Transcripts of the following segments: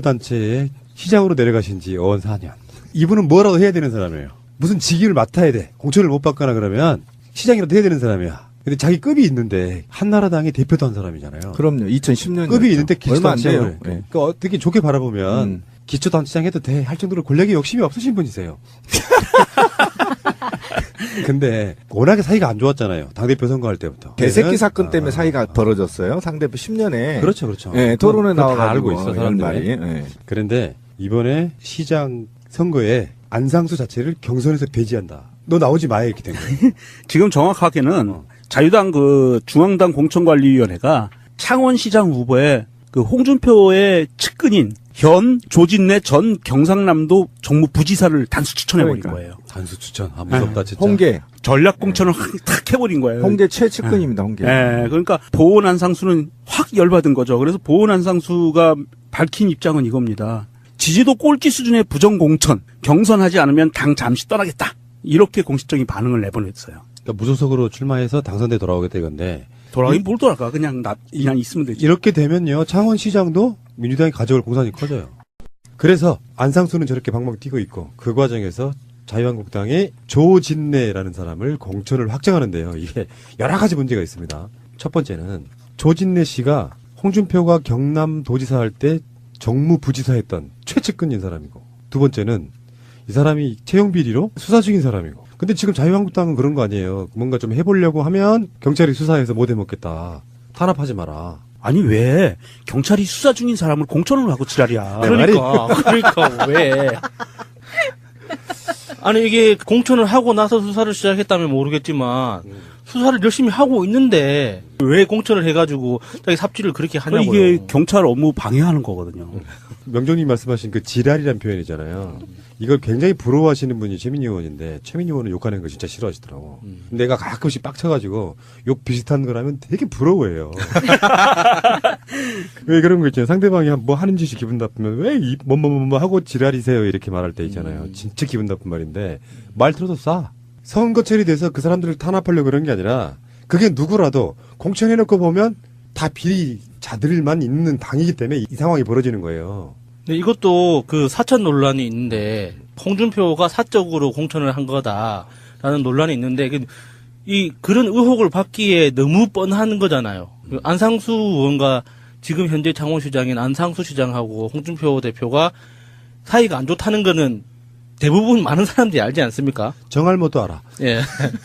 기초단체의 시장으로 내려가신 지 어언 4년. 이분은 뭐라도 해야 되는 사람이에요. 무슨 직위를 맡아야 돼. 공천을 못 받거나 그러면 시장이라도 해야 되는 사람이야. 근데 자기 급이 있는데 한나라당의 대표도 한 사람이잖아요. 그럼요. 2010년. 급이 있는데 기초단체장을. 돼요. 예. 그러니까 어떻게 좋게 바라보면 음. 기초단체장 해도 돼 할 정도로 권력에 욕심이 없으신 분이세요. 근데 워낙에 사이가 안 좋았잖아요. 당대표 선거할 때부터. 개새끼 사건 때문에 아, 사이가 벌어졌어요. 상대편 10년에. 그렇죠, 그렇죠. 예, 토론에 나와가지고 알고 있어, 사람들이. 연말이. 예. 그런데 이번에 시장 선거에 안상수 자체를 경선에서 배제한다. 너 나오지 마요 이렇게 된 거예요. 지금 정확하게는 어. 자유당 그 중앙당 공천관리위원회가 창원시장 후보에 그 홍준표의 측근인 현 조진래 전 경상남도 정무부지사를 단수 추천해버린 그러니까. 거예요. 단수 추천. 아 무섭다 진짜. 홍계. 전략 공천을 확, 탁 해버린 거예요. 홍계 최측근입니다, 홍계. 예, 그러니까 보온 안상수는 확 열받은 거죠. 그래서 보온 안상수가 밝힌 입장은 이겁니다. 지지도 꼴찌 수준의 부정 공천, 경선하지 않으면 당 잠시 떠나겠다. 이렇게 공식적인 반응을 내보냈어요. 그러니까 무소속으로 출마해서 당선돼 돌아오겠다 이건데 돌아가긴 뭘 돌아가? 그냥 나 그냥 있으면 되지. 이렇게 되면요 창원시장도 민주당이 가져올 공산이 커져요. 그래서 안상수는 저렇게 방방 뛰고 있고 그 과정에서 자유한국당의 조진래라는 사람을 공천을 확정하는데요. 이게 여러 가지 문제가 있습니다. 첫 번째는 조진래 씨가 홍준표가 경남 도지사 할 때 정무부지사 했던 최측근인 사람이고 두 번째는 이 사람이 채용 비리로 수사 중인 사람이고 근데 지금 자유한국당은 그런 거 아니에요. 뭔가 좀 해보려고 하면 경찰이 수사해서 못 해먹겠다. 탄압하지 마라. 아니 왜 경찰이 수사 중인 사람을 공천을 하고 지랄이야. 네, 그러니까 그러니까 왜 아니 이게 공천을 하고 나서 수사를 시작했다면 모르겠지만 수사를 열심히 하고 있는데 왜 공천을 해가지고 자기 삽질을 그렇게 하냐고요. 이게 경찰 업무 방해하는 거거든요. 명정님 말씀하신 그 지랄이란 표현이잖아요. 이걸 굉장히 부러워하시는 분이 최민희 의원인데 최민희 의원은 욕하는 거 진짜 싫어하시더라고. 내가 가끔씩 빡쳐가지고 욕 비슷한 거라면 되게 부러워해요. 왜 그런 거 있잖아요. 상대방이 뭐 하는 짓이 기분 나쁘면 왜 뭐뭐뭐 하고 지랄이세요 이렇게 말할 때 있잖아요. 진짜 기분 나쁜 말인데 말 들어도 싸. 선거철이 돼서 그 사람들을 탄압하려고 그런 게 아니라 그게 누구라도 공천해놓고 보면 다 비리자들만 있는 당이기 때문에 이 상황이 벌어지는 거예요. 근데 이것도 그 사천 논란이 있는데 홍준표가 사적으로 공천을 한 거다라는 논란이 있는데 그- 이 그런 의혹을 받기에 너무 뻔한 거잖아요. 그 안상수 의원과 지금 현재 창원시장인 안상수 시장하고 홍준표 대표가 사이가 안 좋다는 거는 대부분 많은 사람들이 알지 않습니까? 정할 못도 알아. 예.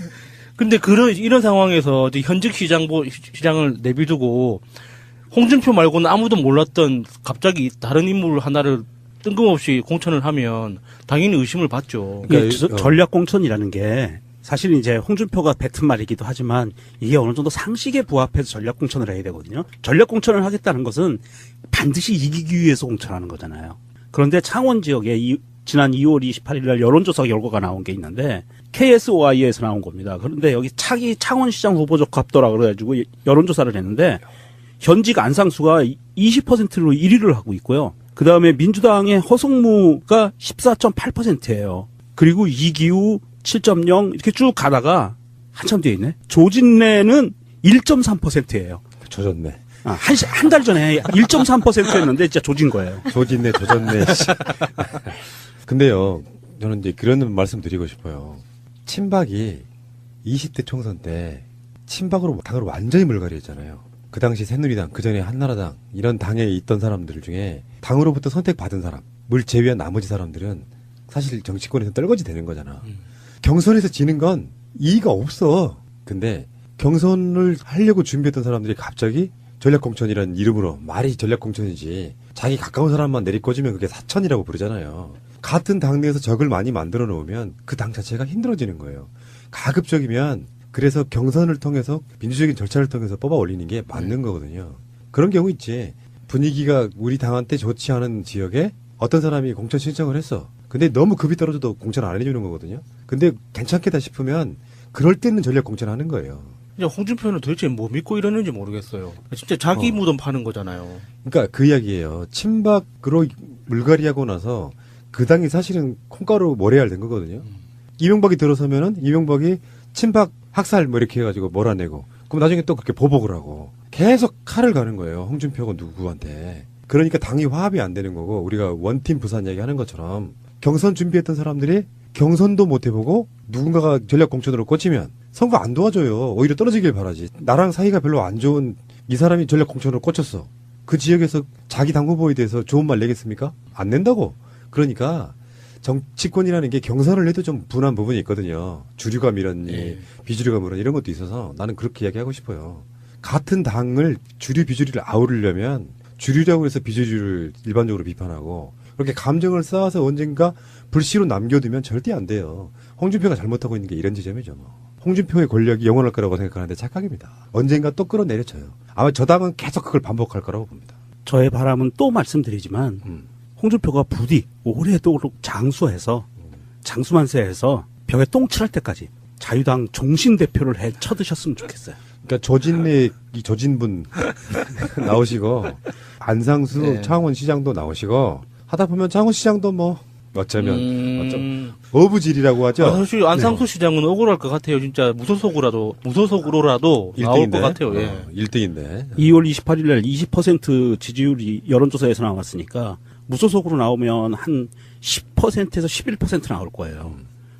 근데 그런 이런 상황에서 현직 시장 보 시장을 내비두고 홍준표 말고는 아무도 몰랐던 갑자기 다른 인물 하나를 뜬금없이 공천을 하면 당연히 의심을 받죠. 그러니까 저- 어. 전략 공천이라는 게 사실 이제 홍준표가 뱉은 말이기도 하지만 이게 어느 정도 상식에 부합해서 전략 공천을 해야 되거든요. 전략 공천을 하겠다는 것은 반드시 이기기 위해서 공천하는 거잖아요. 그런데 창원 지역에 이- 지난 2월 28일 날 여론조사 결과가 나온 게 있는데 KSOI에서 나온 겁니다. 그런데 여기 차기 창원시장 후보 적합도라 그래가지고 여론조사를 했는데 현직 안상수가 20%로 1위를 하고 있고요. 그 다음에 민주당의 허성무가 14.8%예요. 그리고 이기우 7.0 이렇게 쭉 가다가 한참 뒤에 있네. 조진래는 1.3%예요. 조졌네. 아, 한, 한 달 전에 1.3%였는데 진짜 조진 거예요. 조졌네, 조졌네. 씨. 근데요, 저는 이제 그런 말씀 드리고 싶어요. 친박이 20대 총선 때 친박으로 당을 완전히 물갈이했잖아요. 그 당시 새누리당, 그 전에 한나라당 이런 당에 있던 사람들 중에 당으로부터 선택받은 사람, 물 제외한 나머지 사람들은 사실 정치권에서 떨거지 되는 거잖아. 경선에서 지는 건 이의가 없어. 근데 경선을 하려고 준비했던 사람들이 갑자기 전략공천이라는 이름으로 말이 전략공천이지 자기 가까운 사람만 내리꽂으면 그게 사천이라고 부르잖아요. 같은 당내에서 적을 많이 만들어 놓으면 그 당 자체가 힘들어지는 거예요. 가급적이면 그래서 경선을 통해서 민주적인 절차를 통해서 뽑아 올리는 게 맞는 거거든요. 그런 경우 있지. 분위기가 우리 당한테 좋지 않은 지역에 어떤 사람이 공천 신청을 했어. 근데 너무 급이 떨어져도 공천 안 해주는 거거든요. 근데 괜찮겠다 싶으면 그럴 때는 전략 공천하는 거예요. 이제 홍준표는 도대체 뭐 믿고 이러는지 모르겠어요. 진짜 자기 어. 무덤 파는 거잖아요. 그러니까 그 이야기예요. 친박으로 물갈이하고 나서 그 당이 사실은 콩가루 모래알 된 거거든요. 이명박이 들어서면은 이명박이 친박 학살 뭐 이렇게 해가지고 몰아내고 그럼 나중에 또 그렇게 보복을 하고 계속 칼을 가는 거예요. 홍준표가 누구한테. 그러니까 당이 화합이 안 되는 거고 우리가 원팀 부산 얘기 하는 것처럼 경선 준비했던 사람들이 경선도 못 해보고 누군가가 전략 공천으로 꽂히면 선거 안 도와줘요. 오히려 떨어지길 바라지. 나랑 사이가 별로 안 좋은 이 사람이 전략 공천으로 꽂혔어. 그 지역에서 자기 당 후보에 대해서 좋은 말 내겠습니까? 안 낸다고. 그러니까 정치권이라는 게 경선을 해도 좀 분한 부분이 있거든요. 주류가 밀었니, 예. 비주류가 밀었니 이런 것도 있어서 나는 그렇게 이야기하고 싶어요. 같은 당을 주류 비주류를 아우르려면 주류라고 해서 비주류를 일반적으로 비판하고 그렇게 감정을 쌓아서 언젠가 불씨로 남겨두면 절대 안 돼요. 홍준표가 잘못하고 있는 게 이런 지점이죠. 뭐. 홍준표의 권력이 영원할 거라고 생각하는데 착각입니다. 언젠가 또 끌어내려쳐요. 아마 저 당은 계속 그걸 반복할 거라고 봅니다. 저의 바람은 또 말씀드리지만 음. 홍준표가 부디 오래도록 장수해서 장수만세해서 벽에 똥 칠할 때까지 자유당 종신 대표를 해 쳐드셨으면 좋겠어요. 그러니까 조진내 이 조진분 나오시고 안상수 네. 창원시장도 나오시고 하다 보면 창원시장도 뭐 어쩌면 어쩌 음. 어부질이라고 하죠. 아, 사실 안상수 시장은 억울할 것 같아요. 진짜 무소속으로라도 무소속으로라도 나올 것 같아요. 예. 어, 1등인데. 2월 28일 날 20% 지지율이 여론조사에서 나왔으니까 무소속으로 나오면 한 10%에서 11% 나올 거예요.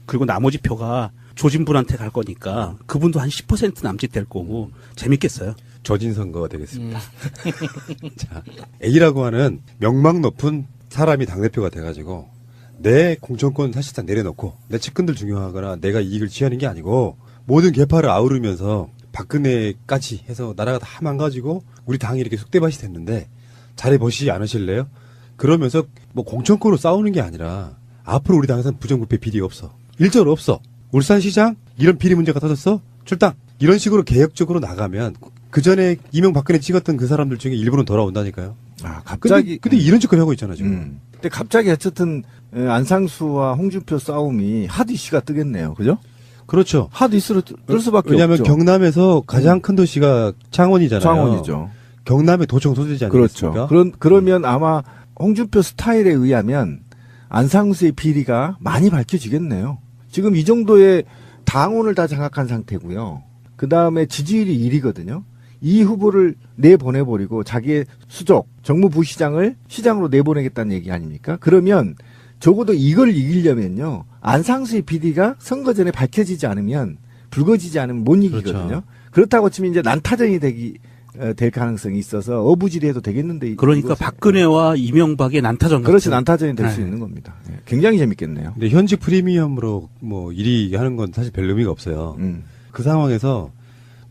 그리고 나머지 표가 조진분한테 갈 거니까 그분도 한 10% 남짓 될 거고 재밌겠어요. 조진 선거가 되겠습니다. 자, A라고 하는 명망 높은 사람이 당대표가 돼가지고 내 공천권 사실상 내려놓고 내 측근들 중요하거나 내가 이익을 취하는 게 아니고 모든 개파를 아우르면서 박근혜까지 해서 나라가 다 망가지고 우리 당이 이렇게 쑥대밭이 됐는데 잘해보시지 않으실래요? 그러면서 뭐 공천권으로 싸우는 게 아니라 앞으로 우리 당에서는 부정부패 비리가 없어. 일절 없어. 울산시장 이런 비리 문제가 터졌어? 출당. 이런 식으로 개혁적으로 나가면 그 전에 이명박근혜 찍었던 그 사람들 중에 일부는 돌아온다니까요. 아, 근데, 갑자기. 근데 이런 짓거리 하고 있잖아 지금. 음. 근데 갑자기 어쨌든 에, 안상수와 홍준표 싸움이 핫 이슈가 뜨겠네요. 그죠? 그렇죠. 핫 이슈로 뜨- 뜰 수밖에 왜냐하면 없죠. 음. 경남에서 가장 큰 도시가 창원이잖아요. 창원이죠. 경남의 도청 소재지 않습니까? 그렇죠. 그런 그러면 아마 홍준표 스타일에 의하면 안상수의 비리가 많이 밝혀지겠네요. 지금 이 정도의 당원을 다 장악한 상태고요. 그 다음에 지지율이 1위거든요. 이 후보를 내보내버리고 자기의 수족 정무부시장을 시장으로 내보내겠다는 얘기 아닙니까? 그러면 적어도 이걸 이기려면요. 안상수의 비리가 선거 전에 밝혀지지 않으면 불거지지 않으면 못 이기거든요. 그렇죠. 그렇다고 치면 이제 난타전이 되기 어, 될 가능성이 있어서 어부질해도 되겠는데 그러니까 이것은- 박근혜와 이명박의 난타전 그렇지. 난타전이 될수 네. 있는 겁니다. 예, 굉장히 재밌겠네요. 근데 현직 프리미엄으로 뭐 1위 하는 건 사실 별 의미가 없어요. 음. 그 상황에서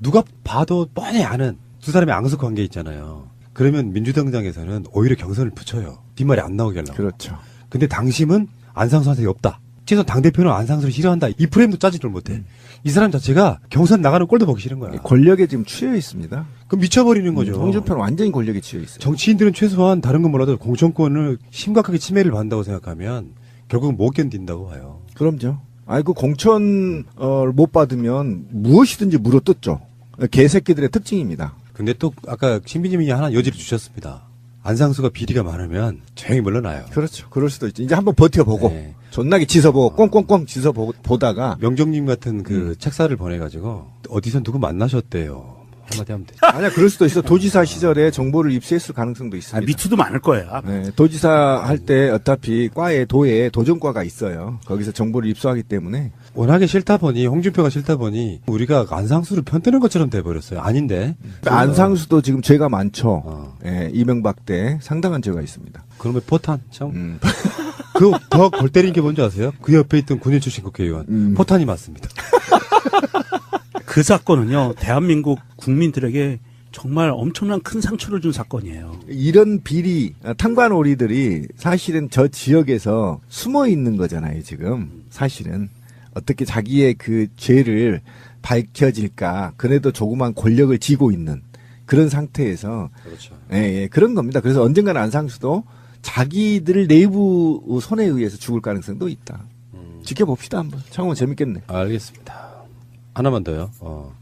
누가 봐도 뻔히 아는 두 사람의 앙숙 관계 있잖아요. 그러면 민주당장에서는 오히려 경선을 붙여요. 뒷말이 안 나오게 하려고. 그렇죠. 근데 당심은 안상수한테 없다. 최소한 당대표는 안상수를 싫어한다. 이 프레임도 짜지를 못해. 이 사람 자체가 경선 나가는 꼴도 보기 싫은 거야. 예, 권력에 지금 취해 있습니다. 그럼 미쳐버리는 거죠. 음, 홍준표는 완전히 권력에 취해 있어요. 정치인들은 최소한 다른 건 몰라도 공천권을 심각하게 침해를 받는다고 생각하면 결국은 못 견딘다고 봐요. 그럼요. 아이고 공천 어, 못 받으면 무엇이든지 물어뜯죠. 개새끼들의 특징입니다. 근데 또 아까 신비님이 하나 여지를 주셨습니다. 안상수가 비리가 많으면 조용히 물러나요. 그렇죠. 그럴 수도 있죠. 이제 한번 버텨보고 네. 존나게 지서보고 꽁꽁꽁 지서보고 보다가 명정님 같은 그 음. 책사를 보내가지고 어디서 누구 만나셨대요. 한마디 하면 돼. 아니야 그럴 수도 있어. 도지사 시절에 정보를 입수했을 가능성도 아, 있습니다. 미투도 많을 거예요. 네, 도지사 할 때 어차피 과에 도에 도전과가 있어요. 거기서 정보를 입수하기 때문에 워낙에 싫다 보니 홍준표가 싫다 보니 우리가 안상수를 편드는 것처럼 돼버렸어요. 아닌데. 안상수도 지금 죄가 많죠. 어. 예, 이명박 때 상당한 죄가 있습니다. 그러면 포탄 참. 음. 그더 골 때리는 게 뭔지 아세요? 그 옆에 있던 군인 출신 국회의원 음. 포탄이 맞습니다. 그 사건은요, 대한민국 국민들에게 정말 엄청난 큰 상처를 준 사건이에요. 이런 비리, 아, 탕관오리들이 사실은 저 지역에서 숨어 있는 거잖아요, 지금. 사실은. 어떻게 자기의 그 죄를 밝혀질까. 그래도 조그만 권력을 쥐고 있는 그런 상태에서 그렇죠. 예, 예, 그런 겁니다. 그래서 언젠가는 안상수도 자기들 내부 손에 의해서 죽을 가능성도 있다. 지켜봅시다, 한번. 창원 재밌겠네. 알겠습니다. 하나만 더요. 어.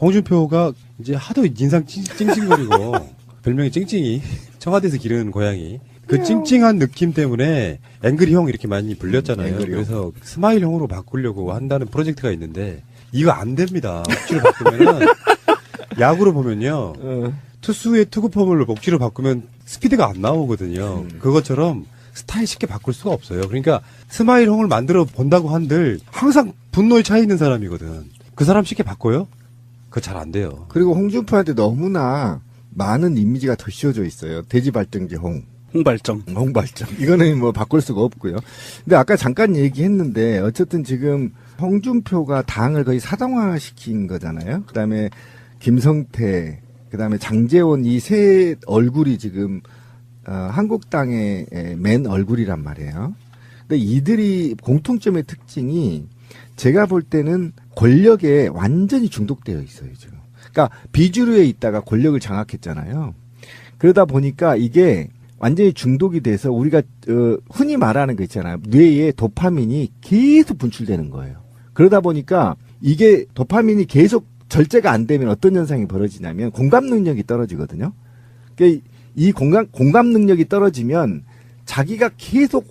홍준표가 이제 하도 인상 찡- 찡찡거리고 별명이 찡찡이 청와대에서 기르는 고양이 그 찡찡한 느낌 때문에 앵그리 형 이렇게 많이 불렸잖아요. 앵그리 형. 그래서 스마일 형으로 바꾸려고 한다는 프로젝트가 있는데 이거 안 됩니다. 억지로 바꾸면은 야구로 보면요. 어, 투수의 투구 폼을 억지로 바꾸면 스피드가 안 나오거든요. 음. 그것처럼 스타일 쉽게 바꿀 수가 없어요. 그러니까 스마일 홍을 만들어 본다고 한들 항상 분노에 차 있는 사람이거든. 그 사람 쉽게 바꿔요? 그거 잘 안 돼요. 그리고 홍준표한테 너무나 많은 이미지가 더 씌워져 있어요. 돼지발등지 홍. 홍발정. 홍발점. 이거는 뭐 바꿀 수가 없고요. 근데 아까 잠깐 얘기했는데 어쨌든 지금 홍준표가 당을 거의 사당화 시킨 거잖아요. 그다음에 김성태, 그다음에 장재원 이 세 얼굴이 지금 어, 한국당의 에, 맨 얼굴이란 말이에요. 근데 이들이 공통점의 특징이 제가 볼 때는 권력에 완전히 중독되어 있어요, 지금. 그러니까 비주류에 있다가 권력을 장악했잖아요. 그러다 보니까 이게 완전히 중독이 돼서 우리가 어, 흔히 말하는 거 있잖아요. 뇌에 도파민이 계속 분출되는 거예요. 그러다 보니까 이게 도파민이 계속 절제가 안 되면 어떤 현상이 벌어지냐면 공감 능력이 떨어지거든요. 그러니까 이 공감 공감 능력이 떨어지면 자기가 계속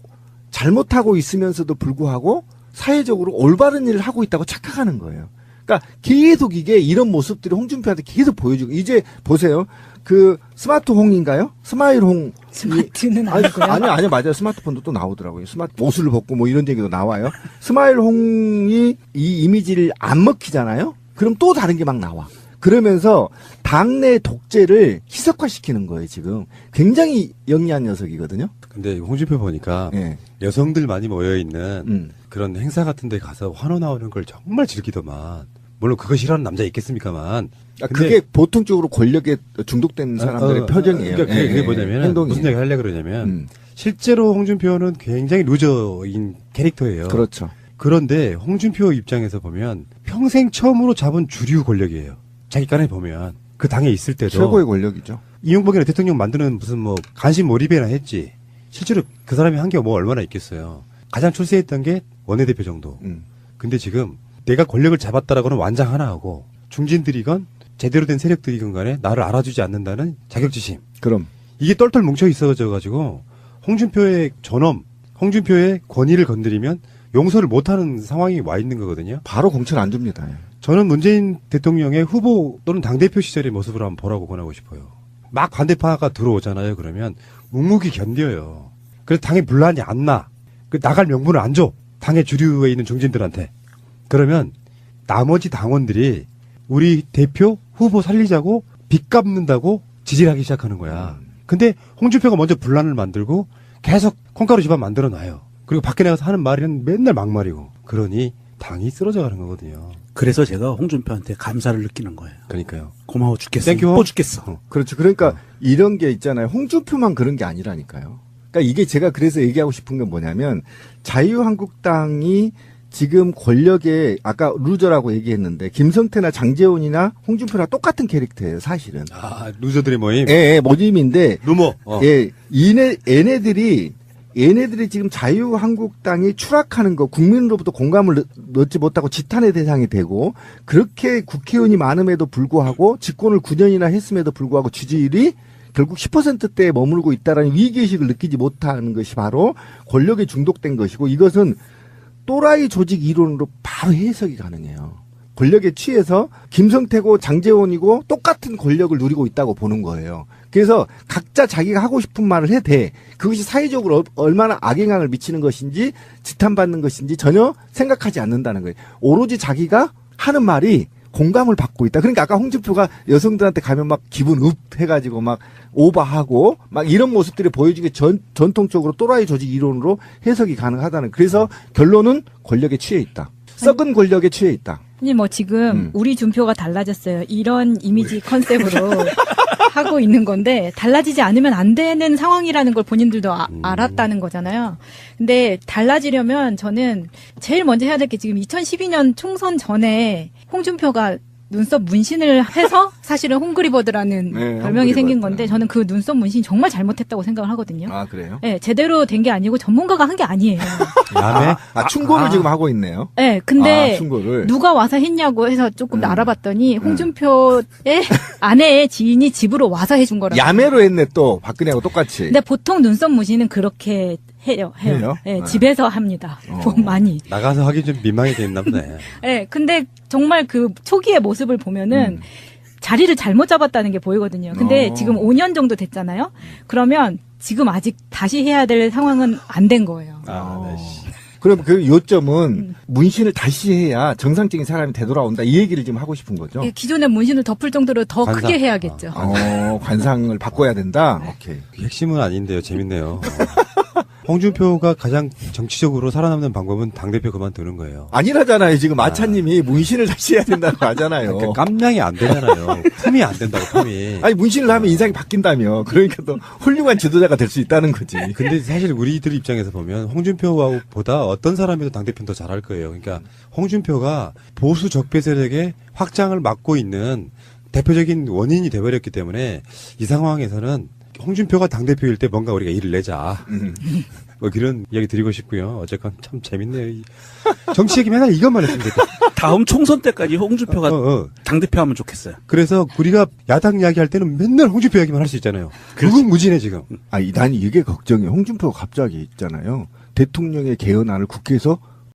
잘못하고 있으면서도 불구하고 사회적으로 올바른 일을 하고 있다고 착각하는 거예요. 그러니까 계속 이게 이런 모습들이 홍준표한테 계속 보여주고 이제 보세요. 그 스마트 홍인가요? 스마일 홍. 스마트는 아니, 아니고요. 아니, 아니, 맞아요. 스마트폰도 또 나오더라고요. 스마트, 옷을 벗고 뭐 이런 얘기도 나와요. 스마일 홍이 이 이미지를 안 먹히잖아요? 그럼 또 다른 게 막 나와. 그러면서 당내 독재를 희석화시키는 거예요, 지금. 굉장히 영리한 녀석이거든요. 근데 홍준표 보니까 예. 여성들 많이 모여 있는 음. 그런 행사 같은 데 가서 환호 나오는 걸 정말 즐기더만. 물론 그거 싫어하는 남자 있겠습니까만. 아, 그게 보통적으로 권력에 중독된 사람들의 어, 어, 표정이에요. 그러니까 그게, 예, 그게 예, 뭐냐면 행동이. 무슨 얘기 하려고 그러냐면 음, 실제로 홍준표는 굉장히 루저인 캐릭터예요. 그렇죠. 그런데 홍준표 입장에서 보면 평생 처음으로 잡은 주류 권력이에요. 자기 깐에 보면 그 당에 있을 때도 최고의 권력이죠. 이명박이나 대통령 만드는 무슨 뭐 관심 몰입이나 했지. 실제로 그 사람이 한 게 뭐 얼마나 있겠어요. 가장 출세했던 게 원내대표 정도. 음. 근데 지금 내가 권력을 잡았다라고는 완장 하나 하고 중진들이건 제대로 된 세력들이건 간에 나를 알아주지 않는다는 자격지심. 그럼. 이게 똘똘 뭉쳐 있어져 가지고 홍준표의 전엄, 홍준표의 권위를 건드리면 용서를 못하는 상황이 와 있는 거거든요. 바로 공천 안 줍니다. 예. 저는 문재인 대통령의 후보 또는 당대표 시절의 모습을 한번 보라고 권하고 싶어요. 막 반대파가 들어오잖아요. 그러면 묵묵히 견뎌요. 그래서 당에 분란이 안 나. 그 나갈 명분을 안 줘. 당의 주류에 있는 중진들한테. 그러면 나머지 당원들이 우리 대표 후보 살리자고 빚 갚는다고 지지를 하기 시작하는 거야. 근데 홍준표가 먼저 분란을 만들고 계속 콩가루 집안 만들어 놔요. 그리고 밖에 나가서 하는 말은 맨날 막말이고. 그러니 당이 쓰러져 가는 거거든요. 그래서 제가 홍준표한테 감사를 느끼는 거예요. 그러니까요. 고마워 죽겠어. 땡큐. 죽겠어. 어. 그렇죠. 그러니까 이런 게 있잖아요. 홍준표만 그런 게 아니라니까요. 그러니까 이게 제가 그래서 얘기하고 싶은 건 뭐냐면 자유한국당이 지금 권력에 아까 루저라고 얘기했는데 김성태나 장재원이나 홍준표랑 똑같은 캐릭터예요, 사실은. 아, 루저들의 모임? 예, 예, 모임인데 루머. 어. 예, 이네 얘네들이 얘네들이 지금 자유한국당이 추락하는 거 국민으로부터 공감을 넣- 얻지 못하고 지탄의 대상이 되고 그렇게 국회의원이 많음에도 불구하고 집권을 9년이나 했음에도 불구하고 지지율이 결국 10%대에 머물고 있다라는 위기의식을 느끼지 못하는 것이 바로 권력에 중독된 것이고 이것은 또라이 조직 이론으로 바로 해석이 가능해요. 권력에 취해서 김성태고 장재원이고 똑같은 권력을 누리고 있다고 보는 거예요. 그래서 각자 자기가 하고 싶은 말을 돼. 그것이 사회적으로 어- 얼마나 악영향을 미치는 것인지 지탄받는 것인지 전혀 생각하지 않는다는 거예요. 오로지 자기가 하는 말이 공감을 받고 있다. 그러니까 아까 홍준표가 여성들한테 가면 막 기분 읍 해가지고 막 오버하고 막 이런 모습들이 보여지게 전, 전통적으로 또라이 조직 이론으로 해석이 가능하다는. 그래서 결론은 권력에 취해 있다. 썩은 권력에 취해 있다. 아니 뭐 지금 음. 우리 준표가 달라졌어요. 이런 이미지 컨셉으로 하고 있는 건데 달라지지 않으면 안 되는 상황이라는 걸 본인들도 아- 음. 알았다는 거잖아요. 근데 달라지려면 저는 제일 먼저 해야 될 게 지금 2012년 총선 전에 홍준표가 눈썹 문신을 해서 사실은 홍그리버드라는 네, 별명이 생긴 홍그리버드. 건데 저는 그 눈썹 문신 정말 잘못했다고 생각을 하거든요. 아, 그래요? 네, 제대로 된 게 아니고 전문가가 한 게 아니에요. 야매? 아, 아, 충고를 지금 하고 있네요. 네, 근데 아, 충고를. 누가 와서 했냐고 해서 조금 음. 알아봤더니 홍준표의 아내의 지인이 집으로 와서 해준 거라고. 야매로 했네 또 박근혜하고 똑같이. 근데 보통 눈썹 무시는 그렇게 해요. 해요. 해요? 예, 네. 집에서 합니다. 어. 좀 많이. 나가서 하기 좀 민망하게 됐나 보네. 예, 근데 정말 그 초기의 모습을 보면은 음. 자리를 잘못 잡았다는 게 보이거든요. 근데 어. 지금 5년 정도 됐잖아요. 그러면 지금 아직 다시 해야 될 상황은 안 된 거예요. 아, 네. 그럼 그 요점은 음. 문신을 다시 해야 정상적인 사람이 되돌아온다 이 얘기를 지금 하고 싶은 거죠. 예, 기존의 문신을 덮을 정도로 더 관상. 크게 해야겠죠. 어, 관상을 바꿔야 된다. 오케이. 그 핵심은 아닌데요. 재밌네요. 홍준표가 가장 정치적으로 살아남는 방법은 당대표 그만두는 거예요. 아니라잖아요. 지금 마차님이 문신을 다시 해야 된다고 하잖아요. 그러니까 깜냥이 안 되잖아요. 품이 안 된다고, 품이. 아니 문신을 하면 인상이 바뀐다며. 그러니까 또 훌륭한 지도자가 될 수 있다는 거지. 근데 사실 우리들 입장에서 보면 홍준표보다 어떤 사람이도 당대표는 더 잘할 거예요. 그러니까 홍준표가 보수 적폐 세력의 확장을 막고 있는 대표적인 원인이 돼버렸기 때문에 이 상황에서는 홍준표가 당대표일 때 뭔가 우리가 일을 내자. 음. 뭐 그런 이야기 드리고 싶고요. 어쨌건 참 재밌네요. 이 정치 얘기 맨날 이것만 했으면 좋겠다. 다음 총선 때까지 홍준표가 어, 어. 당대표 하면 좋겠어요. 그래서 우리가 야당 이야기 할 때는 맨날 홍준표 이야기만 할 수 있잖아요. 그건 무진해 지금. 아니, 난 이게 걱정이에요. 홍준표가 갑자기 있잖아요. 대통령의 개헌안을 국회에서